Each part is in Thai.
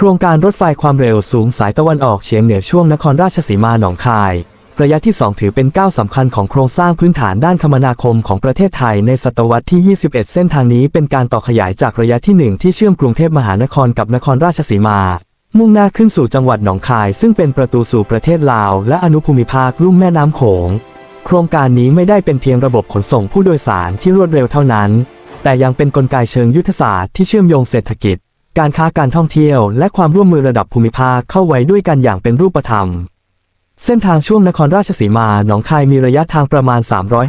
โครงการรถไฟความเร็วสูงสายตะวันออกเฉียงเหนือช่วงนครราชสีมาหนองคาย ระยะที่ 2 ถือเป็นก้าวสำคัญของโครงสร้างพื้นฐานด้านคมนาคมของประเทศไทยในศตวรรษที่ 21 เส้นทางนี้เป็นการต่อขยายจากระยะที่ 1 ที่เชื่อมกรุงเทพมหานครกับนครราชสีมา มุ่งหน้าขึ้นสู่จังหวัดหนองคาย ซึ่งเป็นประตูสู่ประเทศลาว และอนุภูมิภาคลุ่มแม่น้ำโขง โครงการนี้ไม่ได้เป็นเพียงระบบขนส่งผู้โดยสารที่รวดเร็วเท่านั้น แต่ยังเป็นกลไกเชิงยุทธศาสตร์ที่เชื่อมโยงเศรษฐกิจ การค้าการท่องเที่ยวและความร่วมมือระดับภูมิภาคเข้าไว้ด้วยกันอย่างเป็นรูปธรรม เส้นทางช่วงนครราชสีมา หนองคายมีระยะทางประมาณ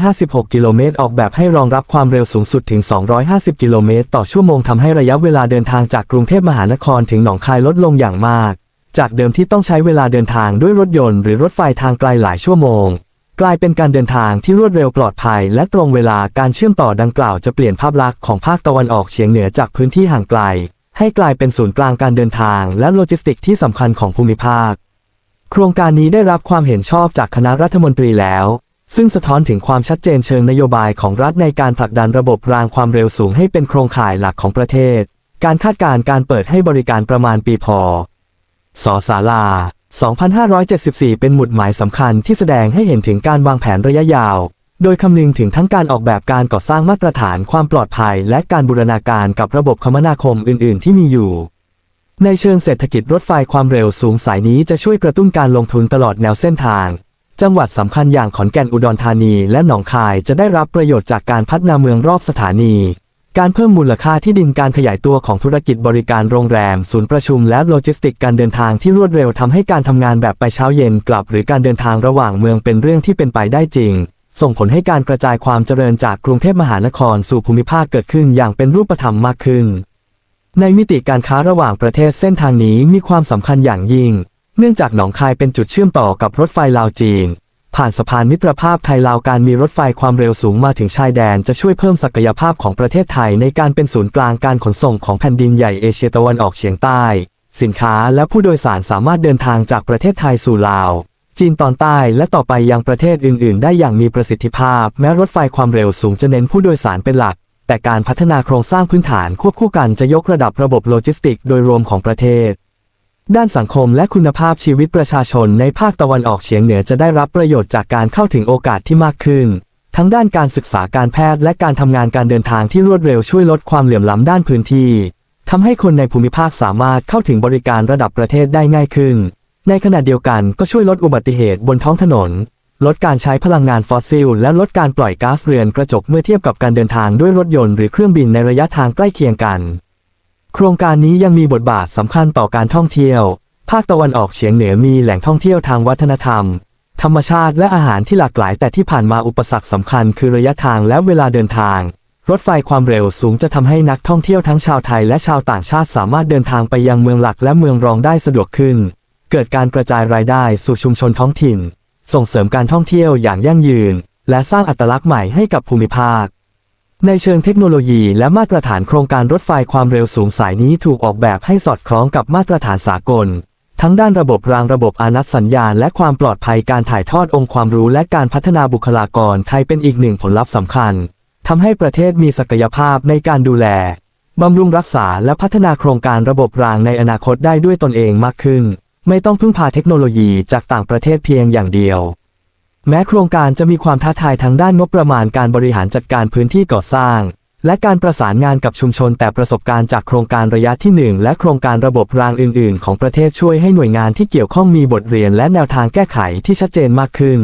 356 กิโลเมตร ออกแบบให้รองรับความเร็วสูงสุดถึง 250 กิโลเมตร ต่อชั่วโมงทำให้ระยะเวลาเดินทางจากกรุงเทพมหานครถึงหนองคายลดลงอย่างมาก จากเดิมที่ต้องใช้เวลาเดินทางด้วยรถยนต์หรือรถไฟทางไกลหลายชั่วโมง กลายเป็นการเดินทางที่รวดเร็วปลอดภัย และตรงเวลาการเชื่อมต่อดังกล่าวจะเปลี่ยนภาพลักษณ์ของภาคตะวันออกเฉียงเหนือจากพื้นที่ห่างไกล ให้กลายเป็นศูนย์กลางการเดินทางและโลจิสติกที่สำคัญของภูมิภาค โครงการนี้ได้รับความเห็นชอบจากคณะรัฐมนตรีแล้ว ซึ่งสะท้อนถึงความชัดเจนเชิงนโยบายของรัฐในการผลักดันระบบรางความเร็วสูงให้เป็นโครงข่ายหลักของประเทศ การคาดการณ์การเปิดให้บริการประมาณปีพศศาลา 2574 เป็นหมุดหมายสำคัญที่แสดงให้เห็นถึงการวางแผนระยะยาว โดยคำนึงถึงทั้งการออกแบบการก่อสร้างมาตรฐานความปลอดภัย และการบูรณาการกับระบบคมนาคมอื่น ๆ ที่มีอยู่ ในเชิงเศรษฐกิจรถไฟความเร็วสูงสายนี้จะช่วยกระตุ้นการลงทุนตลอดแนวเส้นทาง จังหวัดสำคัญอย่างขอนแก่นอุดรธานี และหนองคายจะได้รับประโยชน์จากการพัฒนาเมืองรอบสถานี การเพิ่มมูลค่าที่ดินการขยายตัวของธุรกิจบริการโรงแรม ศูนย์ประชุมและโลจิสติกการเดินทางที่รวดเร็วทำให้การทำงานแบบไปเช้าเย็นกลับ หรือการเดินทางระหว่างเมืองเป็นเรื่องที่เป็นไปได้จริง ส่งผลให้การกระจายความเจริญจากกรุงเทพมหานครสู่ภูมิภาคเกิดขึ้นอย่างเป็นรูปธรรมมากขึ้น ในมิติการค้าระหว่างประเทศเส้นทางนี้มีความสำคัญอย่างยิ่ง เนื่องจากหนองคายเป็นจุดเชื่อมต่อกับรถไฟลาวจีน ผ่านสะพานมิตรภาพไทยลาวการมีรถไฟความเร็วสูงมาถึงชายแดนจะช่วยเพิ่มศักยภาพของประเทศไทยในการเป็นศูนย์กลางการขนส่งของแผ่นดินใหญ่เอเชียตะวันออกเฉียงใต้ สินค้าและผู้โดยสารสามารถเดินทางจากประเทศไทยสู่ลาว จีนตอนใต้และต่อไปยังประเทศอื่น ๆ ได้อย่างมีประสิทธิภาพ แม้รถไฟความเร็วสูงจะเน้นผู้โดยสารเป็นหลัก แต่การพัฒนาโครงสร้างพื้นฐานควบคู่กันจะยกระดับระบบโลจิสติก โดยรวมของประเทศ ด้านสังคมและคุณภาพชีวิตประชาชนในภาคตะวันออกเฉียงเหนือจะได้รับประโยชน์จากการเข้าถึงโอกาสที่มากขึ้น ทั้งด้านการศึกษาการแพทย์และการทำงานการเดินทางที่รวดเร็วช่วยลดความเหลื่อมล้ำด้านพื้นที่ทำให้คนในภูมิภาคสามารถเข้าถึงบริการระดับประเทศได้ง่ายขึ้น ในขณะเดียวกันก็ช่วยลดอุบัติเหตุบนท้องถนน ลดการใช้พลังงานฟอสซิล และลดการปล่อยก๊าซเรือนกระจกเมื่อเทียบกับการเดินทางด้วยรถยนต์หรือเครื่องบินในระยะทางใกล้เคียงกัน โครงการนี้ยังมีบทบาทสำคัญต่อการท่องเที่ยว ภาคตะวันออกเฉียงเหนือมีแหล่งท่องเที่ยวทางวัฒนธรรม ธรรมชาติและอาหารที่หลากหลาย แต่ที่ผ่านมาอุปสรรคสำคัญคือระยะทางและเวลาเดินทาง รถไฟความเร็วสูงจะทำให้นักท่องเที่ยวทั้งชาวไทยและชาวต่างชาติสามารถเดินทางไปยังเมืองหลักและเมืองรองได้สะดวกขึ้น เกิดการกระจายรายได้สู่ชุมชนท้องถิ่น ส่งเสริมการท่องเที่ยวอย่างยั่งยืน และสร้างอัตลักษณ์ใหม่ให้กับภูมิภาค ในเชิงเทคโนโลยีและมาตรฐานโครงการรถไฟความเร็วสูงสายนี้ถูกออกแบบให้สอดคล้องกับมาตรฐานสากล ทั้งด้านระบบรางระบบอานัตสัญญาณ และความปลอดภัยการถ่ายทอดองค์ความรู้และการพัฒนาบุคลากรไทยเป็นอีกหนึ่งผลลัพธ์สำคัญทำให้ประเทศมีศักยภาพในการดูแลบำรุงรักษาและพัฒนาโครงการระบบรางในอนาคตได้ด้วยตนเองมากขึ้น ไม่ต้องพึ่งพาเทคโนโลยีจากต่างประเทศเพียงอย่างเดียว แม้โครงการจะมีความท้าทายทางด้านงบประมาณการบริหารจัดการพื้นที่ก่อสร้าง และการประสานงานกับชุมชนแต่ประสบการณ์จากโครงการระยะที่ 1 และโครงการระบบรางอื่น ๆ ของประเทศช่วยให้หน่วยงานที่เกี่ยวข้องมีบทเรียนและแนวทางแก้ไขที่ชัดเจนมากขึ้น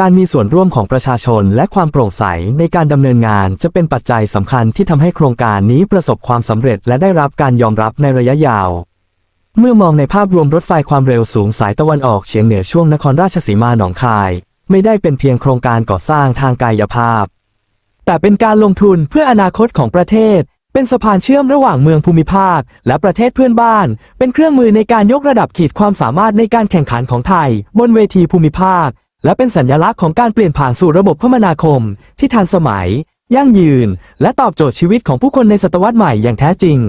การมีส่วนร่วมของประชาชนและความโปร่งใสในการดำเนินงานจะเป็นปัจจัยสำคัญที่ทำให้โครงการนี้ประสบความสำเร็จและได้รับการยอมรับในระยะยาว เมื่อมองในภาพรวมรถไฟความเร็วสูงสายตะวันออกเฉียงเหนือช่วงนครราชสีมาหนองคาย ไม่ได้เป็นเพียงโครงการก่อสร้างทางกายภาพ แต่เป็นการลงทุนเพื่ออนาคตของประเทศ เป็นสะพานเชื่อมระหว่างเมืองภูมิภาค และประเทศเพื่อนบ้าน เป็นเครื่องมือในการยกระดับขีดความสามารถในการแข่งขันของไทย บนเวทีภูมิภาค และเป็นสัญลักษณ์ของการเปลี่ยนผ่านสู่ระบบคมนาคม ที่ทันสมัย ยั่งยืน และตอบโจทย์ชีวิตของผู้คนในศตวรรษใหม่อย่างแท้จริง